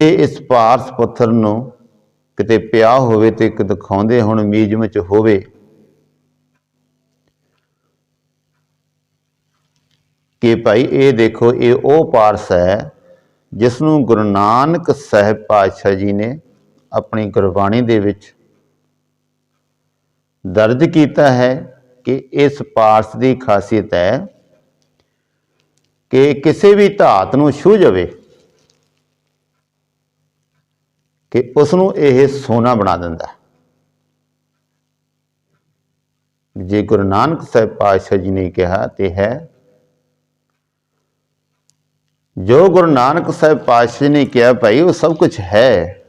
ਜੇ ਇਸ ਪਾਰਸ ਪੱਥਰ ਨੂੰ ਕਿਤੇ ਪਿਆ ਹੋਵੇ ਤੇ ਇੱਕ ਦਿਖਾਉਂਦੇ ਹੁਣ ਮਿਊਜ਼ੀਅਮ ਚ ਹੋਵੇ। ਕਿ ਭਾਈ ਇਹ ਦੇਖੋ, ਇਹ ਉਹ ਪਾਰਸ ਹੈ ਜਿਸ ਨੂੰ ਗੁਰੂ ਨਾਨਕ ਸਾਹਿਬ ਪਾਤਸ਼ਾਹ ਜੀ ਨੇ ਆਪਣੀ ਗੁਰਬਾਣੀ ਦੇ ਵਿੱਚ ਦਰਜ ਕੀਤਾ ਹੈ ਕਿ ਇਸ ਪਾਰਸ ਦੀ ਖਾਸੀਅਤ ਹੈ ਕਿ ਕਿਸੇ ਵੀ ਧਾਤ ਨੂੰ ਛੂ ਜਾਵੇ। ਕਿ ਉਸ ਨੂੰ ਇਹ ਸੋਨਾ ਬਣਾ ਦਿੰਦਾ ਜੇ ਗੁਰੂ ਨਾਨਕ ਸਾਹਿਬ ਪਾਤਸ਼ਾਹ ਜੀ ਨੇ ਕਿਹਾ ਤੇ ਹੈ, ਜੋ ਗੁਰੂ ਨਾਨਕ ਸਾਹਿਬ ਪਾਤਸ਼ਾਹ ਨੇ ਕਿਹਾ ਭਾਈ, ਉਹ ਸਭ ਕੁਝ ਹੈ।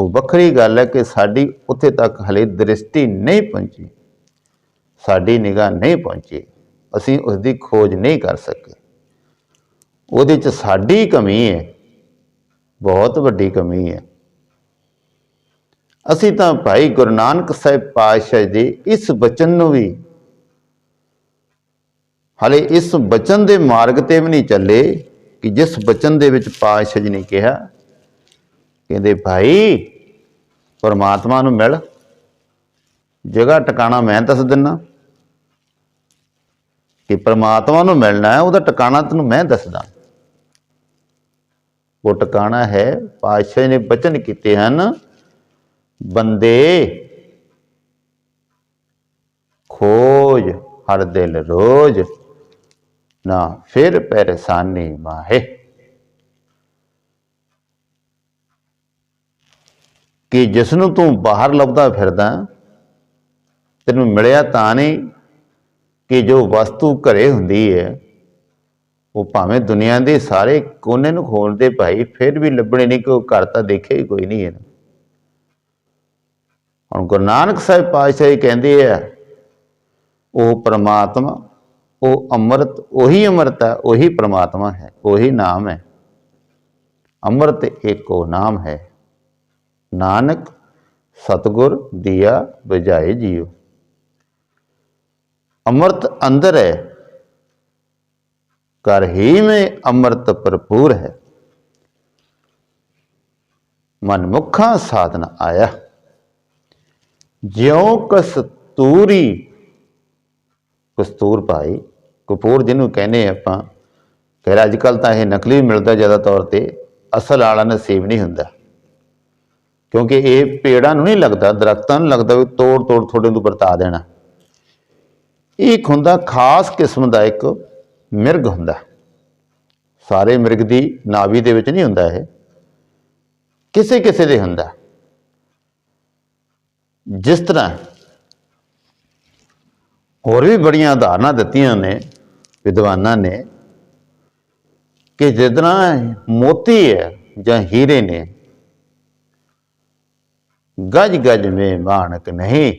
ਉਹ ਵੱਖਰੀ ਗੱਲ ਹੈ ਕਿ ਸਾਡੀ ਉੱਥੇ ਤੱਕ ਹਲੇ ਦ੍ਰਿਸ਼ਟੀ ਨਹੀਂ ਪਹੁੰਚੀ। ਸਾਡੀ ਨਿਗਾਹ ਨਹੀਂ ਪਹੁੰਚੀ। ਅਸੀਂ ਉਸ ਦੀ ਖੋਜ ਨਹੀਂ ਕਰ ਸਕੇ। ਉਹਦੇ ਚ ਸਾਡੀ ਕਮੀ ਹੈ। ਬਹੁਤ ਵੱਡੀ ਕਮੀ ਹੈ। ਅਸੀਂ ਤਾਂ ਭਾਈ ਗੁਰੂ ਨਾਨਕ ਸਾਹਿਬ ਪਾਤਸ਼ਾਹ ਦੇ ਇਸ ਬਚਨ ਨੂੰ ਵੀ ਹਲੇ ਇਸ ਬਚਨ ਦੇ ਮਾਰਗ ਤੇ ਵੀ ਨਹੀਂ ਚੱਲੇ ਕਿ ਜਿਸ ਬਚਨ ਦੇ ਵਿੱਚ ਪਾਤਸ਼ਾਹ ਜੀ ਨੇ ਕਿਹਾ, ਕਹਿੰਦੇ ਭਾਈ ਪਰਮਾਤਮਾ ਨੂੰ ਮਿਲ, ਜਗ੍ਹਾ ਟਿਕਾਣਾ ਮੈਂ ਦੱਸ ਦਿੰਨਾ। ਕਿ ਪਰਮਾਤਮਾ ਨੂੰ ਮਿਲਣਾ ਹੈ, ਉਹਦਾ ਟਿਕਾਣਾ ਤੈਨੂੰ ਮੈਂ ਦੱਸਦਾ। ਉਹ ਟਿਕਾਣਾ ਹੈ, ਪਾਤਸ਼ਾਹ ਨੇ ਬਚਨ ਕੀਤੇ ਹਨ ਬੰਦੇ ਖੋਜ, ਹਰ ਦਿਲ ਰੋਜ ਨਾ, ਫਿਰ ਪਰੇਸ਼ਾਨੀ ਮਾਹੇ। ਕਿ ਜਿਸ ਨੂੰ ਤੂੰ ਬਾਹਰ ਲੱਭਦਾ ਫਿਰਦਾ, ਤੈਨੂੰ ਮਿਲਿਆ ਤਾਂ ਨਹੀਂ ਕਿ ਜੋ ਵਸਤੂ ਘਰੇ ਹੁੰਦੀ ਹੈ, ਉਹ ਭਾਵੇਂ ਦੁਨੀਆ ਦੇ ਸਾਰੇ ਕੋਨੇ ਨੂੰ ਖੋਲਦੇ ਭਾਈ, ਫਿਰ ਵੀ ਲੱਭਣੇ ਨਹੀਂ, ਕਿ ਉਹ ਘਰ ਤਾਂ ਦੇਖਿਆ ਹੀ ਕੋਈ ਨਹੀਂ ਹੈ ਹੁਣ ਗੁਰੂ ਨਾਨਕ ਸਾਹਿਬ ਪਾਤਸ਼ਾਹ ਜੀ ਕਹਿੰਦੇ ਆ, ਉਹ ਪ੍ਰਮਾਤਮਾ, ਉਹ ਅੰਮ੍ਰਿਤ, ਉਹੀ ਅੰਮ੍ਰਿਤ ਹੈ, ਉਹੀ ਪ੍ਰਮਾਤਮਾ ਹੈ, ਉਹੀ ਨਾਮ ਹੈ। ਅੰਮ੍ਰਿਤ ਏਕੋ ਨਾਮ ਹੈ। ਨਾਨਕ, ਸਤਗੁਰ ਦਿਆ ਬਜਾਏ ਜੀਓ। ਅੰਮ੍ਰਿਤ ਅੰਦਰ ਹੈ। ਕਰ ਹੀ ਮੈਂ ਅੰਮ੍ਰਿਤ ਭਰਪੂਰ ਹੈ। ਮਨਮੁਖਾਂ ਸਾਧਨ ਆਇਆ। ਜਿਉ ਕਸਤੂਰੀ, ਕਸਤੂਰ ਭਾਈ, ਕਪੂਰ ਜਿਹਨੂੰ ਕਹਿੰਦੇ ਆਪਾਂ, ਫਿਰ ਅੱਜ ਕੱਲ ਤਾਂ ਇਹ ਨਕਲੀ ਮਿਲਦਾ ਜ਼ਿਆਦਾ ਤੌਰ ਤੇ, ਅਸਲ ਵਾਲਾ ਨਸੀਬ ਨਹੀਂ ਹੁੰਦਾ। ਕਿਉਂਕਿ ਇਹ ਪੇੜਾਂ ਨੂੰ ਨਹੀਂ ਲੱਗਦਾ, ਦਰਖਤਾਂ ਨੂੰ ਲੱਗਦਾ ਵੀ ਤੋੜ ਤੋੜ ਥੋੜੇ ਨੂੰ ਵਰਤਾ ਦੇਣਾ। ਇਹ ਇੱਕ ਹੁੰਦਾ ਖਾਸ ਕਿਸਮ ਦਾ ਇੱਕ ਮਿਰਗ ਹੁੰਦਾ। ਸਾਰੇ ਮਿਰਗ ਦੀ ਨਾਵੀ ਦੇ ਵਿੱਚ ਨਹੀਂ ਹੁੰਦਾ ਇਹ। ਕਿਸੇ ਕਿਸੇ ਦੇ ਹੁੰਦਾ। ਜਿਸ ਤਰ੍ਹਾਂ ਹੋਰ ਵੀ ਬੜੀਆਂ ਉਦਾਹਰਨਾਂ ਦਿੱਤੀਆਂ ਨੇ, ਵਿਦਵਾਨਾਂ ਨੇ, ਕਿ ਜਿੱਦਾਂ ਮੋਤੀ ਹੈ ਜਾਂ ਹੀਰੇ ਨੇ ਗਜ ਗਜ ਮੇ ਮਾਨਕ ਨਹੀਂ।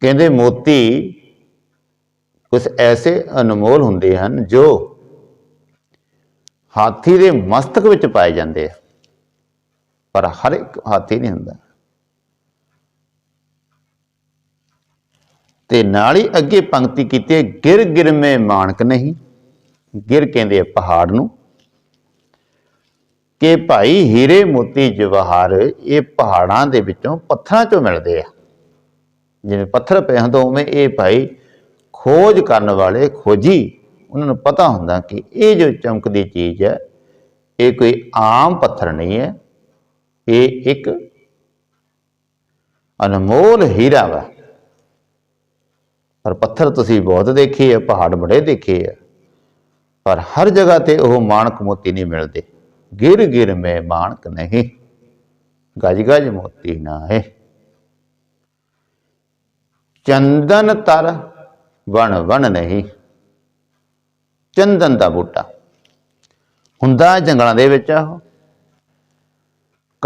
ਕਹਿੰਦੇ ਮੋਤੀ ਕੁਝ ਐਸੇ ਅਨਮੋਲ ਹੁੰਦੇ ਹਨ ਜੋ ਹਾਥੀ ਦੇ ਮਸਤਕ ਵਿੱਚ ਪਾਏ ਜਾਂਦੇ ਆ। ਪਰ ਹਰ ਇੱਕ ਹਾਥੀ ਨਹੀਂ ਹੁੰਦਾ। ਤੇ ਨਾਲ ਹੀ ਅੱਗੇ ਪੰਕਤੀ ਕੀਤੀ ਗਿਰ ਗਿਰ ਮੇ ਮਾਨਕ ਨਹੀਂ। ਗਿਰ ਕਹਿੰਦੇ ਪਹਾੜ ਨੂੰ। ਕਿ ਭਾਈ ਹੀਰੇ ਮੋਤੀ ਜਵਾਹਰ, ਇਹ ਪਹਾੜਾਂ ਦੇ ਵਿੱਚੋਂ ਪੱਥਰਾਂ ਚੋਂ ਮਿਲਦੇ ਆ। ਜਿਵੇਂ ਪੱਥਰ ਪਏ ਹੁੰਦੇ, ਉਵੇਂ ਇਹ ਭਾਈ ਖੋਜ ਕਰਨ ਵਾਲੇ ਖੋਜੀ, ਉਹਨਾਂ ਨੂੰ ਪਤਾ ਹੁੰਦਾ ਕਿ ਇਹ ਜੋ ਚਮਕਦੀ ਚੀਜ਼ ਹੈ, ਇਹ ਕੋਈ ਆਮ ਪੱਥਰ ਨਹੀਂ ਹੈ। ਇਹ ਇੱਕ ਅਨਮੋਲ ਹੀਰਾ ਵਾ ਪਰ ਪੱਥਰ ਤੁਸੀਂ ਬਹੁਤ ਦੇਖੇ ਆ ਪਹਾੜ ਬੜੇ ਦੇਖੇ ਆ ਪਰ ਹਰ ਜਗ੍ਹਾ ਤੇ ਉਹ ਮਾਣਕ ਮੋਤੀ ਨਹੀਂ ਮਿਲਦੇ ਗਿਰ ਗਿਰ ਮੈਂ ਮਾਣਕ ਨਹੀਂ ਗਜ ਗਜ ਮੋਤੀ ਨਾ ਹੈ ਚੰਦਨ ਤਰ ਵਣ ਵਣ ਨਹੀਂ ਚੰਦਨ ਦਾ ਬੂਟਾ ਹੁੰਦਾ ਜੰਗਲਾਂ ਦੇ ਵਿੱਚ ਉਹ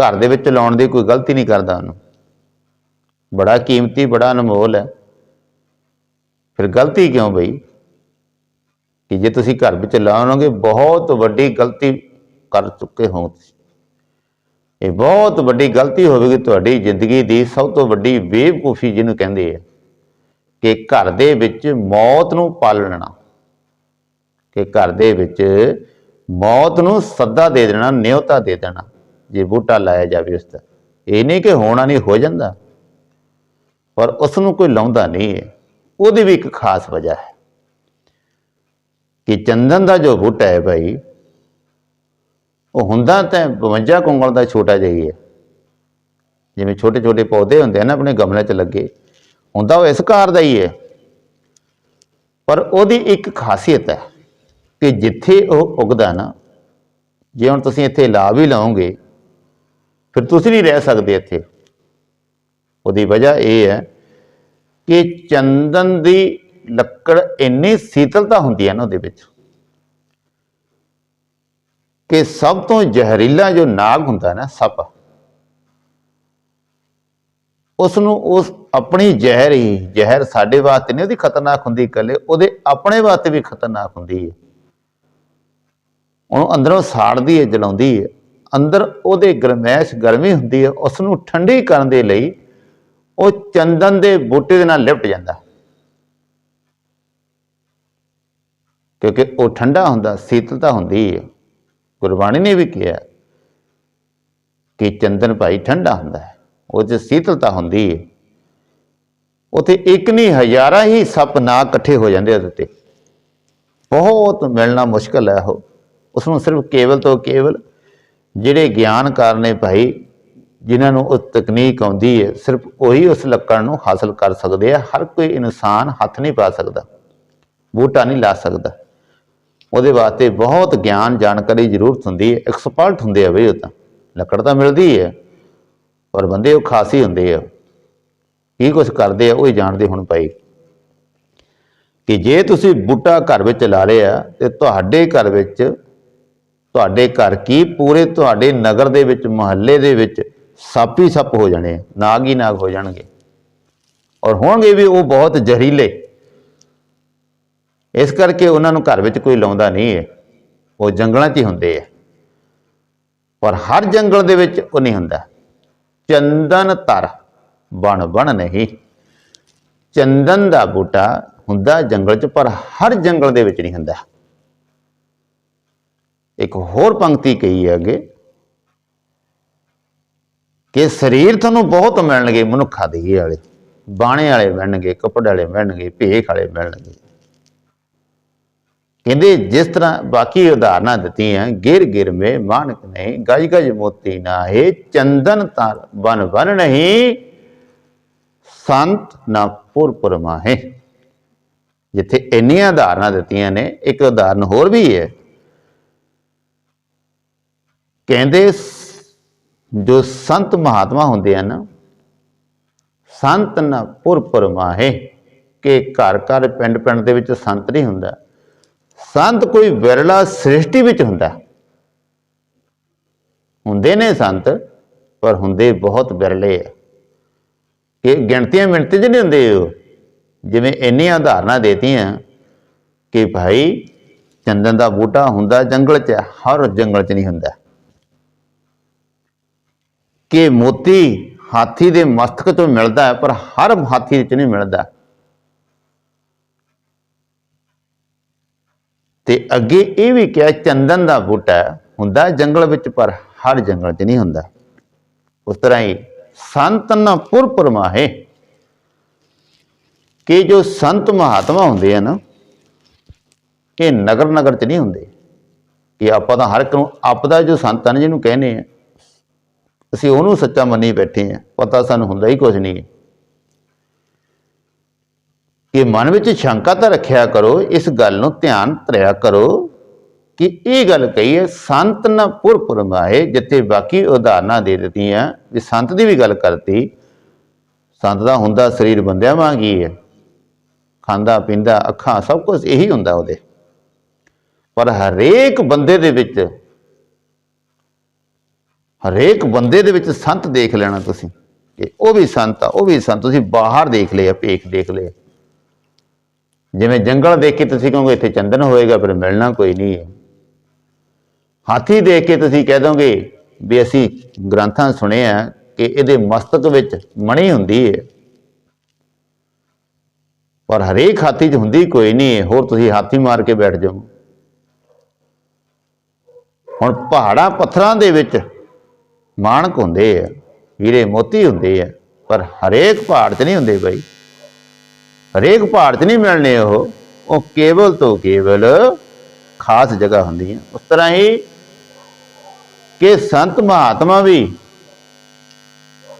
ਘਰ ਦੇ ਵਿੱਚ ਲਾਉਣ ਦੀ ਕੋਈ ਗਲਤੀ ਨਹੀਂ ਕਰਦਾ ਉਹਨੂੰ। ਬੜਾ ਕੀਮਤੀ, ਬੜਾ ਅਨਮੋਲ ਹੈ। ਫਿਰ ਗਲਤੀ ਕਿਉਂ ਬਈ? ਕਿ ਜੇ ਤੁਸੀਂ ਘਰ ਵਿੱਚ ਲਾਉਣੋਗੇ ਬਹੁਤ ਵੱਡੀ ਗਲਤੀ ਕਰ ਚੁੱਕੇ ਹੋ ਤੁਸੀਂ। ਇਹ ਬਹੁਤ ਵੱਡੀ ਗਲਤੀ ਹੋਵੇਗੀ ਤੁਹਾਡੀ ਜ਼ਿੰਦਗੀ ਦੀ ਸਭ ਤੋਂ ਵੱਡੀ ਬੇਵਕੂਫੀ ਜਿਹਨੂੰ ਕਹਿੰਦੇ ਆ, ਕਿ ਘਰ ਦੇ ਵਿੱਚ ਮੌਤ ਨੂੰ ਪਾਲਣਾ। ਕਿ ਘਰ ਦੇ ਵਿੱਚ ਮੌਤ ਨੂੰ ਸੱਦਾ ਦੇ ਦੇਣਾ ਨਿਉਤਾ ਦੇ ਦੇਣਾ। ਜੇ ਬੂਟਾ ਲਾਇਆ ਜਾਵੇ ਉਸ ਦਾ ਇਹ ਨਹੀਂ ਕਿ ਹੋਣਾ ਨਹੀਂ, ਹੋ ਜਾਂਦਾ। ਪਰ ਉਸ ਨੂੰ ਕੋਈ ਲਾਉਂਦਾ ਨਹੀਂ ਹੈ ਉਹਦੀ ਵੀ ਇੱਕ ਖਾਸ ਵਜ੍ਹਾ ਹੈ ਕਿ ਚੰਦਨ ਦਾ ਜੋ ਬੂਟਾ ਹੈ ਭਾਈ, ਉਹ ਹੁੰਦਾ ਤਾਂ 52 ਕੁੰਗਲ ਦਾ ਛੋਟਾ ਜਿਹਾ ਹੀ ਹੈ। ਜਿਵੇਂ ਛੋਟੇ ਛੋਟੇ ਪੌਦੇ ਹੁੰਦੇ ਆ ਨਾ ਆਪਣੇ ਗਮਲੇ 'ਚ ਲੱਗੇ, ਹੁੰਦਾ ਉਹ ਇਸ ਕਾਰ ਦਾ ਹੀ ਹੈ। ਪਰ ਉਹਦੀ ਇੱਕ ਖਾਸੀਅਤ ਹੈ ਕਿ ਜਿੱਥੇ ਉਹ ਉਗਦਾ ਨਾ, ਜੇ ਹੁਣ ਤੁਸੀਂ ਇੱਥੇ ਲਾ ਵੀ ਲਾਓਗੇ ਫਿਰ ਤੁਸੀਂ ਨਹੀਂ ਰਹਿ ਸਕਦੇ ਇੱਥੇ। ਉਹਦੀ ਵਜ੍ਹਾ ਇਹ ਹੈ ਕਿ ਚੰਦਨ ਦੀ ਲੱਕੜ ਇੰਨੀ ਸੀਤਲਤਾ ਹੁੰਦੀ ਹੈ ਨਾ ਉਹਦੇ ਵਿੱਚ ਕਿ ਸਭ ਤੋਂ ਜ਼ਹਿਰੀਲਾ ਜੋ ਨਾਗ ਹੁੰਦਾ ਨਾ ਸੱਪ ਉਸ ਨੂੰ ਉਸ ਆਪਣੀ ਜ਼ਹਿਰ ਹੀ, ਜ਼ਹਿਰ ਸਾਡੇ ਵਾਸਤੇ ਨਹੀਂ, ਉਹਦੀ ਖਤਰਨਾਕ ਹੁੰਦੀ ਇਕੱਲੇ, ਉਹਦੇ ਆਪਣੇ ਵਾਸਤੇ ਵੀ ਖਤਰਨਾਕ ਹੁੰਦੀ ਹੈ। ਉਹਨੂੰ ਅੰਦਰੋਂ ਸਾੜਦੀ ਹੈ, ਜਲਾਉਂਦੀ ਹੈ। ਅੰਦਰ ਉਹਦੇ ਗਰਮੈਸ਼ ਗਰਮੀ ਹੁੰਦੀ ਹੈ ਉਸ ਨੂੰ ਠੰਡੀ ਕਰਨ ਦੇ ਲਈ ਉਹ ਚੰਦਨ ਦੇ ਬੂਟੇ ਦੇ ਨਾਲ ਲਿਪਟ ਜਾਂਦਾ। ਕਿਉਂਕਿ ਉਹ ਠੰਡਾ ਹੁੰਦਾ, ਸੀਤਲਤਾ ਹੁੰਦੀ ਹੈ। ਗੁਰਬਾਣੀ ਨੇ ਵੀ ਕਿਹਾ ਕਿ ਚੰਦਨ ਭਾਈ ਠੰਡਾ ਹੁੰਦਾ ਹੈ, ਉਹ 'ਚ ਸੀਤਲਤਾ ਹੁੰਦੀ ਹੈ। ਉਥੇ ਇੱਕ ਨਹੀਂ, ਹਜ਼ਾਰਾਂ ਹੀ ਸੱਪ ਨਾ ਇਕੱਠੇ ਹੋ ਜਾਂਦੇ ਉਹਦੇ ਤੇ। ਬਹੁਤ ਮਿਲਣਾ ਮੁਸ਼ਕਲ ਹੈ ਉਹ। ਉਸ ਨੂੰ ਸਿਰਫ ਕੇਵਲ ਤੋਂ ਕੇਵਲ ਜਿਹੜੇ ਗਿਆਨਕਾਰ ਨੇ ਭਾਈ, ਜਿਨ੍ਹਾਂ ਨੂੰ ਉਹ ਤਕਨੀਕ ਆਉਂਦੀ ਹੈ ਸਿਰਫ ਉਹੀ ਉਸ ਲੱਕੜ ਨੂੰ ਹਾਸਲ ਕਰ ਸਕਦੇ ਆ, ਹਰ ਕੋਈ ਇਨਸਾਨ ਹੱਥ ਨਹੀਂ ਪਾ ਸਕਦਾ, ਬੂਟਾ ਨਹੀਂ ਲਾ ਸਕਦਾ। ਉਹਦੇ ਵਾਸਤੇ ਬਹੁਤ ਗਿਆਨ ਜਾਣਕਾਰੀ ਜ਼ਰੂਰਤ ਹੁੰਦੀ ਹੈ ਐਕਸਪਰਟ ਹੁੰਦੇ ਆ ਬਈ ਉਹ ਤਾਂ। ਲੱਕੜ ਤਾਂ ਮਿਲਦੀ ਹੈ ਪਰ ਬੰਦੇ ਉਹ ਖਾਸ ਹੀ ਹੁੰਦੇ ਆ। ਕੀ ਕੁਝ ਕਰਦੇ ਆ, ਉਹ ਹੀ ਜਾਣਦੇ ਹੁਣ ਭਾਈ। ਕਿ ਜੇ ਤੁਸੀਂ ਬੂਟਾ ਘਰ ਵਿੱਚ ਲਾ ਲਿਆ, ਤੇ ਤੁਹਾਡੇ ਘਰ ਵਿੱਚ ਤੁਹਾਡੇ ਘਰ ਕੀ ਪੂਰੇ ਤੁਹਾਡੇ ਨਗਰ ਦੇ ਵਿੱਚ ਮੁਹੱਲੇ ਦੇ ਵਿੱਚ ਸੱਪ ਹੀ ਸੱਪ ਹੋ ਜਾਣੇ ਆ, ਨਾਗ ਹੀ ਨਾਗ ਹੋ ਜਾਣਗੇ। ਔਰ ਹੋਣਗੇ ਵੀ ਉਹ ਬਹੁਤ ਜ਼ਹਿਰੀਲੇ। ਇਸ ਕਰਕੇ ਉਹਨਾਂ ਨੂੰ ਘਰ ਵਿੱਚ ਕੋਈ ਲਾਉਂਦਾ ਨਹੀਂ ਹੈ। ਉਹ ਜੰਗਲਾਂ 'ਚ ਹੀ ਹੁੰਦੇ ਆ। ਪਰ ਹਰ ਜੰਗਲ ਦੇ ਵਿੱਚ ਉਹ ਨਹੀਂ ਹੁੰਦਾ। ਚੰਦਨ ਤਰ ਬਣ ਬਣ ਨਹੀਂ। ਚੰਦਨ ਦਾ ਬੂਟਾ ਹੁੰਦਾ ਜੰਗਲ 'ਚ ਪਰ ਹਰ ਜੰਗਲ ਦੇ ਵਿੱਚ ਨਹੀਂ ਹੁੰਦਾ। ਇੱਕ ਹੋਰ ਪੰਕਤੀ ਕਹੀ ਹੈ ਅੱਗੇ ਕਿ ਸਰੀਰ ਤੁਹਾਨੂੰ ਬਹੁਤ ਮਿਲਣਗੇ, ਮਨੁੱਖਾ ਦੇ ਵਾਲੇ, ਬਾਣੇ ਵਾਲੇ ਮਿਲਣਗੇ, ਕੱਪੜੇ ਵਾਲੇ ਮਿਲਣਗੇ, ਭੇਖ ਵਾਲੇ ਮਿਲਣਗੇ। ਕਹਿੰਦੇ ਜਿਸ ਤਰ੍ਹਾਂ ਬਾਕੀ ਉਦਾਹਰਨਾਂ ਦਿੱਤੀਆਂ, ਗਿਰ ਗਿਰ ਮੇ ਮਾਨਕ ਨਹੀਂ, ਗਜ ਗਜ ਮੋਤੀ ਨਾ ਹੈ ਚੰਦਨ ਤਰ ਬਨ ਬਨ ਨਹੀਂ, ਸੰਤ ਨਾ ਪੁਰ ਪੁਰ ਮਾਹੇ। ਜਿੱਥੇ ਇੰਨੀਆਂ ਉਦਾਹਰਨਾਂ ਦਿੱਤੀਆਂ ਨੇ, ਇੱਕ ਉਦਾਹਰਨ ਹੋਰ ਵੀ ਹੈ। ਕਹਿੰਦੇ ਜੋ ਸੰਤ ਮਹਾਤਮਾ ਹੁੰਦੇ ਹਨ, ਸੰਤ ਨਾ ਪੁਰ ਪੁਰ ਕਿ ਘਰ ਘਰ ਪਿੰਡ ਪਿੰਡ ਦੇ ਵਿੱਚ ਸੰਤ ਨਹੀਂ ਹੁੰਦਾ। ਸੰਤ ਕੋਈ ਵਿਰਲਾ ਸ੍ਰਿਸ਼ਟੀ ਵਿੱਚ ਹੁੰਦਾ। ਹੁੰਦੇ ਨੇ ਸੰਤ, ਪਰ ਹੁੰਦੇ ਬਹੁਤ ਵਿਰਲੇ ਆ। ਕਿ ਗਿਣਤੀਆਂ ਮਿੰਟ 'ਚ ਨਹੀਂ ਹੁੰਦੇ ਉਹ। ਜਿਵੇਂ ਇੰਨੀਆਂ ਉਦਾਹਰਨਾਂ ਦੇਤੀਆਂ ਕਿ ਭਾਈ ਚੰਦਨ ਦਾ ਬੂਟਾ ਹੁੰਦਾ ਜੰਗਲ 'ਚ, ਹਰ ਜੰਗਲ 'ਚ ਨਹੀਂ ਹੁੰਦਾ। ਕਿ ਮੋਤੀ ਹਾਥੀ ਦੇ ਮਸਤਕ ਤੋਂ ਮਿਲਦਾ ਹੈ, ਪਰ ਹਰ ਹਾਥੀ ਵਿੱਚ ਨਹੀਂ ਮਿਲਦਾ। ਤੇ ਅੱਗੇ ਇਹ ਵੀ ਕਿਹਾ, ਚੰਦਨ ਦਾ ਬੂਟਾ ਹੁੰਦਾ ਜੰਗਲ ਵਿੱਚ, ਪਰ ਹਰ ਜੰਗਲ 'ਚ ਨਹੀਂ ਹੁੰਦਾ। ਉਸ ਤਰ੍ਹਾਂ ਹੀ ਸੰਤਨ ਪੁਰਪੁਰ ਮਾਹੇ ਕਿ ਜੋ ਸੰਤ ਮਹਾਤਮਾ ਹੁੰਦੇ ਆ ਨਾ ਇਹ ਨਗਰ ਨਗਰ 'ਚ ਨਹੀਂ ਹੁੰਦੇ। ਕਿ ਆਪਾਂ ਤਾਂ ਹਰ ਇੱਕ ਨੂੰ ਆਪਦਾ ਜੋ ਸੰਤ ਹਨ ਜਿਹਨੂੰ ਕਹਿੰਦੇ ਆ ਅਸੀਂ ਉਹਨੂੰ ਸੱਚਾ ਮੰਨੀ ਬੈਠੇ ਆ, ਪਤਾ ਸਾਨੂੰ ਹੁੰਦਾ ਹੀ ਕੁਝ ਨਹੀਂ ਕਿ ਮਨ ਵਿੱਚ ਸ਼ੰਕਾ ਤਾਂ ਰੱਖਿਆ ਕਰੋ, ਇਸ ਗੱਲ ਨੂੰ ਧਿਆਨ ਧਰਿਆ ਕਰੋ ਕਿ ਇਹ ਗੱਲ ਕਹੀ ਹੈ, ਸੰਤ ਨਾ ਪੁਰਪੁਰ ਮਾਏ ਜਿੱਥੇ ਬਾਕੀ ਉਦਾਹਰਨਾਂ ਦੇ ਦਿੱਤੀਆਂ ਵੀ ਸੰਤ ਦੀ ਵੀ ਗੱਲ ਕਰਤੀ, ਸੰਤ ਦਾ ਹੁੰਦਾ ਸਰੀਰ ਬੰਦਿਆਂ ਵਾਂਗ ਹੀ। ਹੈ ਖਾਂਦਾ, ਪੀਂਦਾ, ਅੱਖਾਂ, ਸਭ ਕੁਝ ਇਹੀ ਹੁੰਦਾ ਉਹਦੇ। ਪਰ ਹਰੇਕ ਬੰਦੇ ਦੇ ਵਿੱਚ ਹਰੇਕ ਬੰਦੇ ਦੇ ਵਿੱਚ ਸੰਤ ਦੇਖ ਲੈਣਾ ਤੁਸੀਂ, ਕਿ ਉਹ ਵੀ ਸੰਤ ਆ, ਉਹ ਵੀ ਸੰਤ, ਤੁਸੀਂ ਬਾਹਰ ਦੇਖ ਲਿਆ, ਭੇਖ ਦੇਖ ਲਿਆ। ਜਿਵੇਂ ਜੰਗਲ ਦੇਖ ਕੇ ਤੁਸੀਂ ਕਹੋਗੇ, ਇੱਥੇ ਚੰਦਨ ਹੋਏਗਾ ਪਰ ਮਿਲਣਾ ਕੋਈ ਨਹੀਂ ਹੈ। ਹਾਥੀ ਦੇਖ ਕੇ ਤੁਸੀਂ ਕਹਿ ਦੋਗੇ ਵੀ ਅਸੀਂ ਗ੍ਰੰਥਾਂ ਸੁਣਿਆ ਕਿ ਇਹਦੇ ਮਸਤਕ ਵਿੱਚ ਮਣੀ ਹੁੰਦੀ ਹੈ। ਪਰ ਹਰੇਕ ਹਾਥੀ 'ਚ ਹੁੰਦੀ ਕੋਈ ਨਹੀਂ ਹੈ। ਹੋਰ ਤੁਸੀਂ ਹਾਥੀ ਮਾਰ ਕੇ ਬੈਠ ਜਾਓ। ਹੁਣ ਪਹਾੜਾਂ, ਪੱਥਰਾਂ ਦੇ ਵਿੱਚ ਮਾਣਕ ਹੁੰਦੇ ਆ, ਹੀਰੇ ਮੋਤੀ ਹੁੰਦੇ ਆ, ਪਰ ਹਰੇਕ ਪਹਾੜ 'ਚ ਨਹੀਂ ਹੁੰਦੇ ਬਾਈ। ਹਰੇਕ ਪਹਾੜ 'ਚ ਨਹੀਂ ਮਿਲਣੇ ਉਹ ਉਹ ਕੇਵਲ ਤੋਂ ਕੇਵਲ ਖਾਸ ਜਗ੍ਹਾ ਹੁੰਦੀਆਂ। ਉਸ ਤਰ੍ਹਾਂ ਹੀ ਕਿ ਸੰਤ ਮਹਾਤਮਾ ਵੀ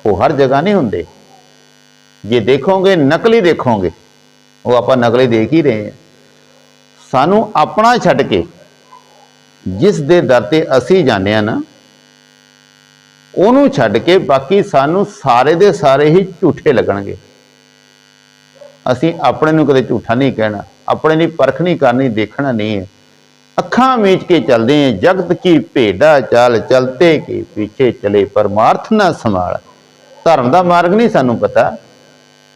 ਉਹ ਹਰ ਜਗ੍ਹਾ ਨਹੀਂ ਹੁੰਦੇ। ਜੇ ਦੇਖੋਗੇ, ਨਕਲੀ ਦੇਖੋਗੇ, ਉਹ ਆਪਾਂ ਨਕਲੀ ਦੇਖ ਹੀ ਰਹੇ ਹਾਂ। ਸਾਨੂੰ ਆਪਣਾ ਛੱਡ ਕੇ, ਜਿਸ ਦੇ ਦਰ ਤੇ ਅਸੀਂ ਜਾਂਦੇ ਆ ਨਾ ਉਹਨੂੰ ਛੱਡ ਕੇ ਬਾਕੀ ਸਾਨੂੰ ਸਾਰੇ ਦੇ ਸਾਰੇ ਹੀ ਝੂਠੇ ਲੱਗਣਗੇ। ਅਸੀਂ ਆਪਣੇ ਨੂੰ ਕਦੇ ਝੂਠਾ ਨਹੀਂ ਕਹਿਣਾ, ਆਪਣੇ ਦੀ ਪਰਖ ਨਹੀਂ ਕਰਨੀ, ਦੇਖਣਾ ਨਹੀਂ ਹੈ। ਅੱਖਾਂ ਮੀਚ ਕੇ ਚੱਲਦੇ हैं ਜਗਤ ਕੀ ਭੇਡਾ ਚਾਲ ਚਲਤੇ ਕੇ ਪਿੱਛੇ ਚਲੇ, ਪਰਮਾਰਥ ਨਾ ਸੰਭਾਲ। ਧਰਮ ਦਾ ਮਾਰਗ ਨਹੀਂ ਸਾਨੂੰ ਪਤਾ।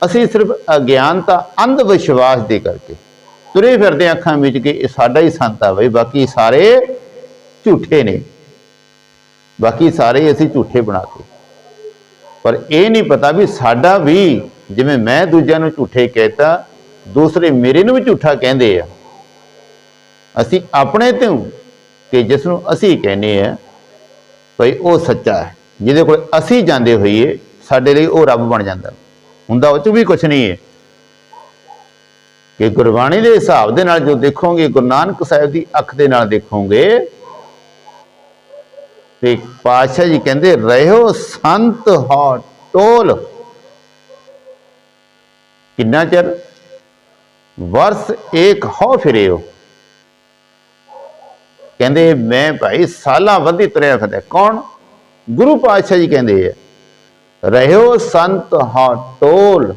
ਅਸੀਂ ਸਿਰਫ ਅਗਿਆਨਤਾ ਅੰਧ ਵਿਸ਼ਵਾਸ ਦੇ ਕਰਕੇ ਤੁਰੇ ਫਿਰਦੇ ਹਾਂ ਅੱਖਾਂ ਮੀਚ ਕੇ, ਇਹ ਸਾਡਾ ਹੀ ਸੰਤ ਆ ਬਈ, ਬਾਕੀ ਸਾਰੇ ਝੂਠੇ ਨੇ। ਬਾਕੀ ਸਾਰੇ ਅਸੀਂ ਝੂਠੇ ਬਣਾਤੇ ਪਰ ਇਹ ਨਹੀਂ ਪਤਾ ਵੀ ਸਾਡਾ ਵੀ ਜਿਵੇਂ ਮੈਂ ਦੂਜਿਆਂ ਨੂੰ ਝੂਠੇ ਕਹਿਤਾ, ਦੂਸਰੇ ਮੇਰੇ ਨੂੰ ਵੀ ਝੂਠਾ ਕਹਿੰਦੇ ਆ। ਅਸੀਂ ਆਪਣੇ ਤੋਂ ਕਿ ਜਿਸ ਨੂੰ ਅਸੀਂ ਕਹਿੰਦੇ ਆ, ਭਈ ਉਹ ਸੱਚਾ ਹੈ। ਜਿਹਦੇ ਕੋਲ ਅਸੀਂ ਜਾਂਦੇ ਹੋਈਏ, ਸਾਡੇ ਲਈ ਉਹ ਰੱਬ ਬਣ ਜਾਂਦਾ। ਹੁੰਦਾ ਉਹ ਚ ਵੀ ਕੁਝ ਨਹੀਂ ਹੈ। ਕਿ ਗੁਰਬਾਣੀ ਦੇ ਹਿਸਾਬ ਦੇ ਨਾਲ ਜੋ ਦੇਖੋਗੇ, ਗੁਰੂ ਨਾਨਕ ਸਾਹਿਬ ਦੀ ਅੱਖ ਦੇ ਨਾਲ ਦੇਖੋਗੇ ਤੇ ਪਾਤਸ਼ਾਹ ਜੀ ਕਹਿੰਦੇ, ਰਹਿਓ ਸੰਤ ਹੋ ਟੋਲ। ਕਿੰਨਾ ਚਿਰ? ਵਰਸ ਇੱਕ ਹੋ ਫਿਰਿਓ। ਕਹਿੰਦੇ, ਮੈਂ ਭਾਈ ਸਾਲਾਂ ਵਧੀ ਤੁਰਿਆ ਫਿਰਦਾ। ਕੌਣ? ਗੁਰੂ ਪਾਤਸ਼ਾਹ ਜੀ ਕਹਿੰਦੇ ਆ, ਰਹਿਓ ਸੰਤ ਹੋ ਟੋਲ,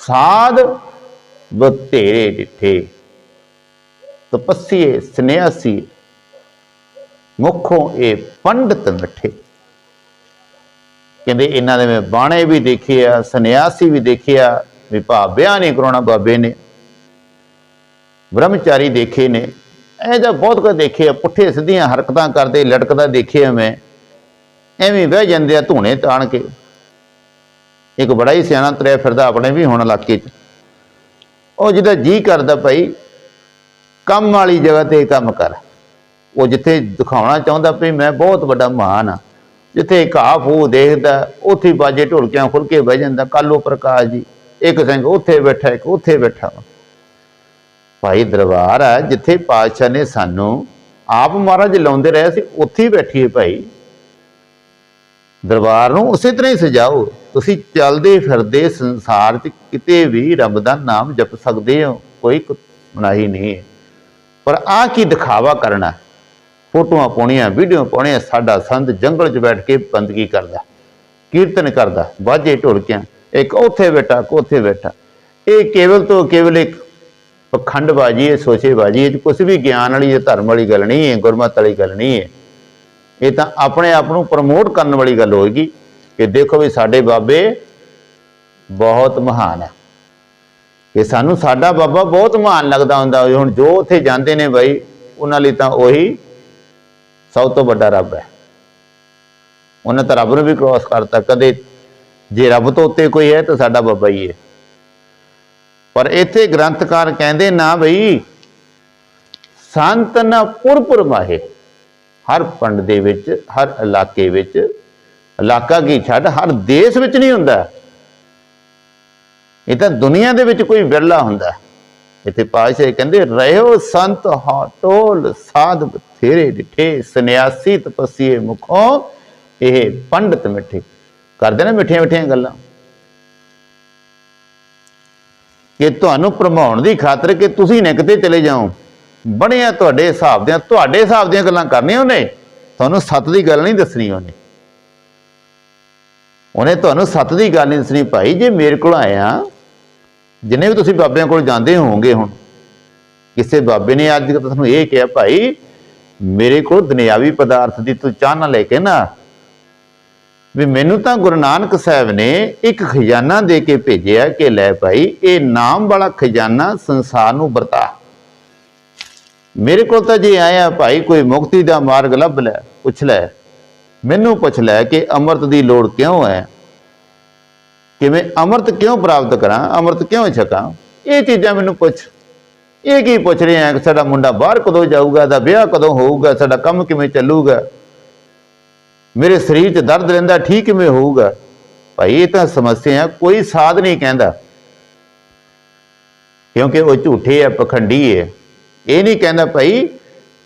ਸਾਧ ਬਤੇਰੇ ਡਿਠੇ। ਤਪਸੀਏ, ਸਨਿਆਸੀ ਮੁਖੋਂ ਇਹ ਪੰਡਤ ਮਿੱਠੇ ਕਹਿੰਦੇ ਇਹਨਾਂ ਦੇ ਮੈਂ ਬਾਣੇ ਵੀ ਦੇਖੇ ਆ, ਸੰਨਿਆਸੀ ਵੀ ਦੇਖਿਆ ਵੀ ਭਾ ਵਿਆਹ ਨਹੀਂ ਕਰਾਉਣਾ ਬਾਬੇ ਨੇ, ਬ੍ਰਹਮਚਾਰੀ ਦੇਖੇ ਨੇ। ਇਹ ਤਾਂ ਬਹੁਤ ਕੁਝ ਦੇਖੇ ਆ, ਪੁੱਠੇ ਸਿੱਧੀਆਂ ਹਰਕਤਾਂ ਕਰਦੇ, ਲਟਕਦਾ ਦੇਖਿਆ ਮੈਂ। ਐਵੇਂ ਬਹਿ ਜਾਂਦੇ ਆ ਧੂਣੇ ਤਾਣ ਕੇ। ਇੱਕ ਬੜਾ ਹੀ ਸਿਆਣਾ ਤੁਰਿਆ ਫਿਰਦਾ ਆਪਣੇ ਵੀ ਹੁਣ ਇਲਾਕੇ 'ਚ। ਉਹ ਜਿਹਦਾ ਜੀ ਕਰਦਾ ਭਾਈ, ਕੰਮ ਵਾਲੀ ਜਗ੍ਹਾ ਤੇ ਕੰਮ ਕਰ। ਉਹ ਜਿੱਥੇ ਦਿਖਾਉਣਾ ਚਾਹੁੰਦਾ ਵੀ ਮੈਂ ਬਹੁਤ ਵੱਡਾ ਮਹਾਨ ਆ ਜਿੱਥੇ ਘਾਹ ਫੂ ਦੇਖਦਾ, ਉੱਥੇ ਬਾਜੇ ਢੋਲਕਿਆਂ ਖੁੱਲ ਕੇ ਬਹਿ ਜਾਂਦਾ, ਕਾਲੋ ਪ੍ਰਕਾਸ਼ ਜੀ, ਇੱਕ ਸਿੰਘ ਉੱਥੇ ਬੈਠਾ, ਇੱਕ ਉੱਥੇ ਬੈਠਾ। ਭਾਈ ਦਰਬਾਰ ਆ, ਜਿੱਥੇ ਪਾਤਸ਼ਾਹ ਨੇ ਸਾਨੂੰ ਆਪ ਮਹਾਰਾਜ ਲਾਉਂਦੇ ਰਹੇ ਸੀ, ਉੱਥੇ ਹੀ ਬੈਠੀਏ ਭਾਈ। ਦਰਬਾਰ ਨੂੰ ਉਸੇ ਤਰ੍ਹਾਂ ਹੀ ਸਜਾਓ। ਤੁਸੀਂ ਚੱਲਦੇ ਫਿਰਦੇ ਸੰਸਾਰ 'ਚ ਕਿਤੇ ਵੀ ਰੱਬ ਦਾ ਨਾਮ ਜਪ ਸਕਦੇ ਹੋ, ਕੋਈ ਮਨਾਹੀ ਨਹੀਂ ਹੈ। ਪਰ ਆ ਕੀ ਦਿਖਾਵਾ ਕਰਨਾ? ਫੋਟੋਆਂ ਪਾਉਣੀਆਂ, ਵੀਡੀਓ ਪਾਉਣੀਆਂ, ਸਾਡਾ ਸੰਦ ਜੰਗਲ 'ਚ ਬੈਠ ਕੇ ਬੰਦਗੀ ਕਰਦਾ, ਕੀਰਤਨ ਕਰਦਾ, ਵਾਜੇ ਢੋਲਕਿਆਂ। ਇੱਕ ਉੱਥੇ ਬੈਠਾ, ਇੱਕ ਉੱਥੇ ਬੈਠਾ। ਇਹ ਕੇਵਲ ਤੋਂ ਕੇਵਲ ਇੱਕ ਪਖੰਡਬਾਜ਼ੀ ਹੈ ਸੋਚੇਬਾਜ਼ੀ ਹੈ ਕੁਝ ਵੀ ਗਿਆਨ ਵਾਲੀ ਜਾਂ ਧਰਮ ਵਾਲੀ ਗੱਲ ਨਹੀਂ ਹੈ, ਗੁਰਮਤ ਵਾਲੀ ਗੱਲ ਨਹੀਂ ਹੈ। ਇਹ ਤਾਂ ਆਪਣੇ ਆਪ ਨੂੰ ਪ੍ਰਮੋਟ ਕਰਨ ਵਾਲੀ ਗੱਲ ਹੋਏਗੀ ਕਿ ਦੇਖੋ ਵੀ ਸਾਡੇ ਬਾਬੇ ਬਹੁਤ ਮਹਾਨ ਹੈ। ਕਿ ਸਾਨੂੰ ਸਾਡਾ ਬਾਬਾ ਬਹੁਤ ਮਹਾਨ ਲੱਗਦਾ ਹੁੰਦਾ ਹੋਵੇ। ਹੁਣ ਜੋ ਉੱਥੇ ਜਾਂਦੇ ਨੇ ਬਾਈ, ਉਹਨਾਂ ਲਈ ਤਾਂ ਉਹੀ ਸਭ ਤੋਂ ਵੱਡਾ ਰੱਬ ਹੈ। ਉਹਨਾਂ ਤਾਂ ਰੱਬ ਨੂੰ ਵੀ ਕ੍ਰੋਸ ਕਰਤਾ। ਕਦੇ ਜੇ ਰੱਬ ਤੋਂ ਉੱਤੇ ਕੋਈ ਹੈ ਤਾਂ ਸਾਡਾ ਬਾਬਾ ਹੀ ਹੈ। ਪਰ ਇੱਥੇ ਗ੍ਰੰਥਕਾਰ ਕਹਿੰਦੇ ਨਾ ਬਈ, ਸੰਤ ਨਾ ਪੁਰਪੁਰ ਮਾਹੇ। ਹਰ ਪਿੰਡ ਦੇ ਵਿੱਚ, ਹਰ ਇਲਾਕੇ ਵਿੱਚ, ਇਲਾਕਾ ਕੀ ਛੱਡ, ਹਰ ਦੇਸ਼ ਵਿੱਚ ਨਹੀਂ ਹੁੰਦਾ। ਇਹ ਤਾਂ ਦੁਨੀਆ ਦੇ ਵਿੱਚ ਕੋਈ ਵਿਰਲਾ ਹੁੰਦਾ। ਇੱਥੇ ਪਾਸ਼ਾ ਕਹਿੰਦੇ, ਰਹਿਓ ਸੰਤ ਹਾਂ ਸਾਧ ਬਥੇਰੇ ਡਿਠੇ, ਸੰਨਿਆਸੀ ਤਪਸੀਏ ਮੁਖੋਂ, ਇਹ ਪੰਡਤ ਮਿੱਠੇ। ਕਰਦੇ ਨੇ ਮਿੱਠੀਆਂ ਮਿੱਠੀਆਂ ਗੱਲਾਂ। ਕਿ ਤੁਹਾਨੂੰ ਭਰਮਾਉਣ ਦੀ ਖਾਤਰ ਕਿ ਤੁਸੀਂ ਨੇ ਕਿਤੇ ਚਲੇ ਜਾਓ। ਬਣਿਆ ਤੁਹਾਡੇ ਹਿਸਾਬ ਦੀਆਂ, ਤੁਹਾਡੇ ਹਿਸਾਬ ਦੀਆਂ ਗੱਲਾਂ ਕਰਨੀਆਂ ਉਹਨੇ। ਤੁਹਾਨੂੰ ਸੱਤ ਦੀ ਗੱਲ ਨਹੀਂ ਦੱਸਣੀ ਉਹਨੇ। ਉਹਨੇ ਤੁਹਾਨੂੰ ਸੱਤ ਦੀ ਗੱਲ ਨਹੀਂ ਦੱਸਣੀ। ਭਾਈ, ਜੇ ਮੇਰੇ ਕੋਲ ਆਇਆ ਜਿੰਨੇ ਵੀ ਤੁਸੀਂ ਬਾਬਿਆਂ ਕੋਲ ਜਾਂਦੇ ਹੋਵੋਗੇ ਹੁਣ, ਕਿਸੇ ਬਾਬੇ ਨੇ ਅੱਜ ਤੁਹਾਨੂੰ ਇਹ ਕਿਹਾ, ਭਾਈ, ਮੇਰੇ ਕੋਲ ਦੁਨਿਆਵੀ ਪਦਾਰਥ ਦੀ ਤੂੰ ਚਾਹ ਨਾ ਲੈ ਕੇ ਨਾ। ਵੀ ਮੈਨੂੰ ਤਾਂ ਗੁਰੂ ਨਾਨਕ ਸਾਹਿਬ ਨੇ ਇੱਕ ਖਜ਼ਾਨਾ ਦੇ ਕੇ ਭੇਜਿਆ ਕਿ ਲੈ ਭਾਈ, ਇਹ ਨਾਮ ਵਾਲਾ ਖਜ਼ਾਨਾ ਸੰਸਾਰ ਨੂੰ ਵਰਤਾ। ਮੇਰੇ ਕੋਲ ਤਾਂ ਜੇ ਆਇਆ, ਭਾਈ, ਕੋਈ ਮੁਕਤੀ ਦਾ ਮਾਰਗ ਲੱਭ ਲੈ, ਪੁੱਛ ਲੈ। ਮੈਨੂੰ ਪੁੱਛ ਲੈ ਕਿ ਅੰਮ੍ਰਿਤ ਦੀ ਲੋੜ ਕਿਉਂ ਹੈ? ਕਿਵੇਂ ਅੰਮ੍ਰਿਤ ਕਿਉਂ ਪ੍ਰਾਪਤ ਕਰਾਂ, ਅੰਮ੍ਰਿਤ ਕਿਉਂ ਛਕਾਂ? ਇਹ ਚੀਜ਼ਾਂ ਮੈਨੂੰ ਪੁੱਛ। ਇਹ ਕੀ ਪੁੱਛ ਰਹੇ ਆ ਕਿ ਸਾਡਾ ਮੁੰਡਾ ਬਾਹਰ ਕਦੋਂ ਜਾਊਗਾ ਦਾ ਵਿਆਹ ਕਦੋਂ ਹੋਊਗਾ, ਸਾਡਾ ਕੰਮ ਕਿਵੇਂ ਚੱਲੂਗਾ? ਮੇਰੇ ਸਰੀਰ 'ਚ ਦਰਦ ਰਹਿੰਦਾ, ਠੀਕ ਕਿਵੇਂ ਹੋਊਗਾ? ਭਾਈ, ਇਹ ਤਾਂ ਸਮੱਸਿਆ ਕੋਈ ਸਾਧ ਨਹੀਂ ਕਹਿੰਦਾ। ਕਿਉਂਕਿ ਉਹ ਝੂਠੇ ਆ, ਪਖੰਡੀ ਹੈ ਇਹ ਨਹੀਂ ਕਹਿੰਦਾ, ਭਾਈ,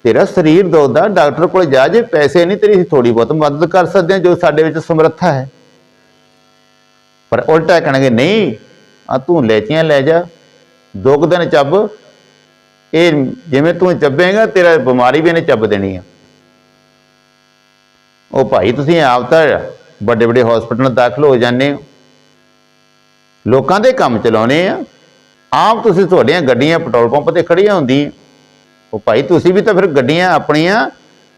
ਤੇਰਾ ਸਰੀਰ ਦੋਦਾ ਡਾਕਟਰ ਕੋਲ ਜਾ, ਜੇ ਪੈਸੇ ਨਹੀਂ, ਤੇਰੀ ਥੋੜੀ ਬਹੁਤ ਮਦਦ ਕਰ ਸਕਦੇ ਆ, ਜੋ ਸਾਡੇ ਵਿੱਚ ਸਮਰੱਥਾ ਹੈ। ਪਰ ਉਲਟਾ ਕਹਿਣਗੇ, ਨਹੀਂ, ਆ ਤੂੰ ਲੈਚੀਆਂ ਲੈ ਜਾ, ਦੋ ਕੁ ਦਿਨ ਚੱਬ। ਇਹ ਜਿਵੇਂ ਤੂੰ ਚੱਬੇਗਾ, ਤੇਰਾ ਬਿਮਾਰੀ ਵੀ ਇਹਨੇ ਚੱਬ ਦੇਣੀ ਆ। ਉਹ ਭਾਈ, ਤੁਸੀਂ ਆਪ ਤਾਂ ਵੱਡੇ ਵੱਡੇ ਹਸਪੀਟਲ ਦਾਖਲ ਹੋ ਜਾਂਦੇ ਹੋ। ਲੋਕਾਂ ਦੇ ਕੰਮ ਚਲਾਉਣੇ ਆ। ਆਪ ਤੁਸੀਂ ਤੁਹਾਡੀਆਂ ਗੱਡੀਆਂ ਪੈਟਰੋਲ ਪੰਪ ਤੇ ਖੜੀਆਂ ਹੁੰਦੀਆਂ। ਉਹ ਭਾਈ, ਤੁਸੀਂ ਵੀ ਤਾਂ ਫਿਰ ਗੱਡੀਆਂ ਆਪਣੀਆਂ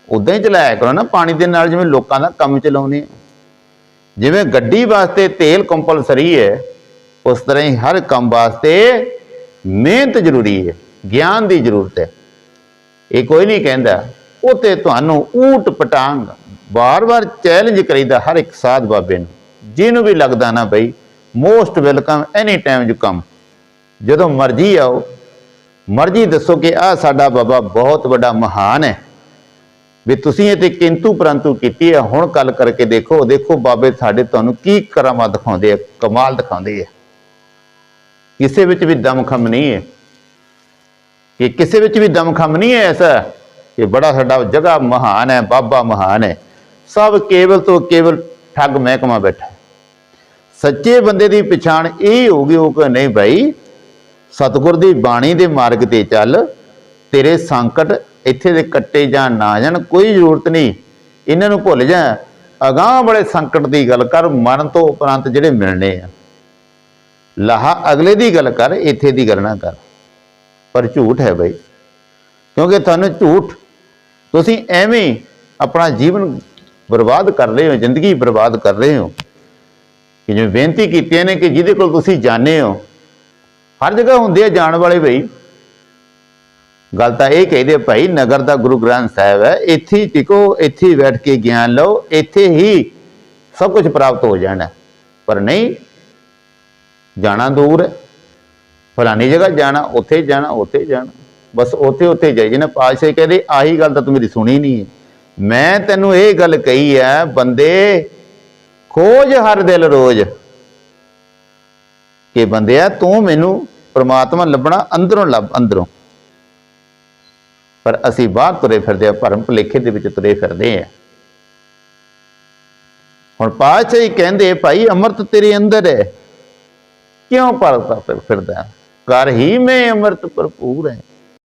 ਉਦਾਂ ਹੀ ਚਲਾਇਆ ਕਰੋ ਨਾ, ਪਾਣੀ ਦੇ ਨਾਲ ਜਿਵੇਂ ਲੋਕਾਂ ਦਾ ਕੰਮ ਚਲਾਉਂਦੇ ਆ ਜਿਵੇਂ ਗੱਡੀ ਵਾਸਤੇ ਤੇਲ ਕੰਪਲਸਰੀ ਹੈ, ਉਸ ਤਰ੍ਹਾਂ ਹੀ ਹਰ ਕੰਮ ਵਾਸਤੇ ਮਿਹਨਤ ਜ਼ਰੂਰੀ ਹੈ, ਗਿਆਨ ਦੀ ਜ਼ਰੂਰਤ ਹੈ। ਇਹ ਕੋਈ ਨਹੀਂ ਕਹਿੰਦਾ ਉਹ ਤੇ ਤੁਹਾਨੂੰ ਊਟ ਪਟਾਂਗ ਬਾਰ-ਬਾਰ ਚੈਲੰਜ ਕਰੀਦਾ ਹਰ ਇੱਕ ਸਾਧ ਬਾਬੇ ਨੂੰ। ਜਿਹਨੂੰ ਵੀ ਲੱਗਦਾ ਨਾ ਬਈ most welcome any time you come ਜਦੋਂ ਮਰਜ਼ੀ ਆਓ, ਮਰਜ਼ੀ ਦੱਸੋ ਕਿ ਆ ਸਾਡਾ ਬਾਬਾ ਬਹੁਤ ਵੱਡਾ ਮਹਾਨ ਹੈ। ਵੀ ਤੁਸੀਂ ਇਹ ਤੇ ਕਿੰਤੂ ਪਰੰਤੂ ਕੀਤੀ ਹੈ, ਹੁਣ ਗੱਲ ਕਰਕੇ ਦੇਖੋ ਦੇਖੋ ਬਾਬੇ ਸਾਡੇ ਤੁਹਾਨੂੰ ਕੀ ਕਰਾਮਾਤ ਦਿਖਾਉਂਦੇ ਆ, ਕਮਾਲ ਦਿਖਾਉਂਦੇ ਆ। ਕਿਸੇ ਵਿੱਚ ਵੀ ਦਮਖਮ ਨਹੀਂ ਹੈ। ਕਿ ਕਿਸੇ ਵਿੱਚ ਵੀ ਦਮਖਮ ਨਹੀਂ ਹੈ ਐਸਾ ਕਿ ਬੜਾ ਸਾਡਾ ਜਗ੍ਹਾ ਮਹਾਨ ਹੈ, ਬਾਬਾ ਮਹਾਨ ਹੈ। ਸਭ ਕੇਵਲ ਤੋਂ ਕੇਵਲ ਠੱਗ ਮਹਿਕਮਾ ਬੈਠਾ ਸੱਚੇ ਬੰਦੇ ਦੀ ਪਛਾਣ ਇਹ ਹੋਊਗੀ ਉਹ ਕਿ ਨਹੀਂ ਭਾਈ, ਸਤਿਗੁਰ ਦੀ ਬਾਣੀ ਦੇ ਮਾਰਗ ਤੇ ਚੱਲ, ਤੇਰੇ ਸੰਕਟ ਇੱਥੇ ਦੇ ਕੱਟੇ ਜਾਂ ਨਾ ਜਾਣ, ਕੋਈ ਜ਼ਰੂਰਤ ਨਹੀਂ। ਇਹਨਾਂ ਨੂੰ ਭੁੱਲ ਜਾ। ਅਗਾਹ ਵਾਲੇ ਸੰਕਟ ਦੀ ਗੱਲ ਕਰ, ਮਰਨ ਤੋਂ ਉਪਰੰਤ ਜਿਹੜੇ ਮਿਲਣੇ ਆ। ਲਾਹਾ, ਅਗਲੇ ਦੀ ਗੱਲ ਕਰ, ਇੱਥੇ ਦੀ ਗੱਲ ਨਾ ਕਰ। ਪਰ ਝੂਠ ਹੈ ਬਈ। ਕਿਉਂਕਿ ਤੁਹਾਨੂੰ ਝੂਠ, ਤੁਸੀਂ ਐਵੇਂ ਆਪਣਾ ਜੀਵਨ ਬਰਬਾਦ ਕਰ ਰਹੇ ਹੋ, ਜ਼ਿੰਦਗੀ ਬਰਬਾਦ ਕਰ ਰਹੇ ਹੋ। ਕਿ ਜਿਵੇਂ ਬੇਨਤੀ ਕੀਤੀਆਂ ਨੇ ਕਿ ਜਿਹਦੇ ਕੋਲ ਤੁਸੀਂ ਜਾਣੇ ਹੋ। ਹਰ ਜਗ੍ਹਾ ਹੁੰਦੇ ਆ ਜਾਣ ਵਾਲੇ ਬਈ। ਗੱਲ ਤਾਂ ਇਹ ਕਹਿੰਦੇ ਆ, ਭਾਈ ਨਗਰ ਦਾ ਗੁਰੂ ਗ੍ਰੰਥ ਸਾਹਿਬ ਹੈ ਇੱਥੇ ਟਿਕੋ ਇੱਥੇ ਬੈਠ ਕੇ ਗਿਆਨ ਲਓ ਇੱਥੇ ਹੀ ਸਭ ਕੁਝ ਪ੍ਰਾਪਤ ਹੋ ਜਾਣਾ ਪਰ ਨਹੀਂ ਜਾਣਾ ਦੂਰ ਹੈ। ਫਲਾਨੀ ਜਗ੍ਹਾ ਜਾਣਾ ਉੱਥੇ ਜਾਣਾ ਉੱਥੇ ਜਾਣਾ। ਬਸ ਉੱਥੇ ਉੱਥੇ ਜਾਈ ਜਿਹਨੇ ਪਾਤਸ਼ਾਹ ਕਹਿੰਦੇ ਆਹੀ ਗੱਲ ਤਾਂ ਤੂੰ ਮੇਰੀ ਸੁਣੀ ਨਹੀਂ ਹੈ। ਮੈਂ ਤੈਨੂੰ ਇਹ ਗੱਲ ਕਹੀ ਹੈ ਬੰਦੇ ਖੋਜ ਹਰ ਦਿਲ ਰੋਜ਼ ਕਿ ਬੰਦਿਆ ਤੂੰ ਮੈਨੂੰ ਪ੍ਰਮਾਤਮਾ ਲੱਭਣਾ ਅੰਦਰੋਂ ਲੱਭ ਅੰਦਰੋਂ। ਪਰ ਅਸੀਂ ਬਾਹਰ ਤੁਰੇ ਫਿਰਦੇ ਆ ਭਰਮ ਭੁਲੇਖੇ ਦੇ ਵਿੱਚ ਤੁਰੇ ਫਿਰਦੇ ਆ ਹੁਣ ਪਾਤਸ਼ਾਹੀ ਕਹਿੰਦੇ, ਭਾਈ, ਅੰਮ੍ਰਿਤ ਤੇਰੇ ਅੰਦਰ ਹੈ। ਕਿਉਂ ਭਰਦਾ ਫਿਰ ਫਿਰਦਾ ਕਰ ਹੀ ਮੈਂ ਅੰਮ੍ਰਿਤ ਭਰਪੂਰ ਹੈ।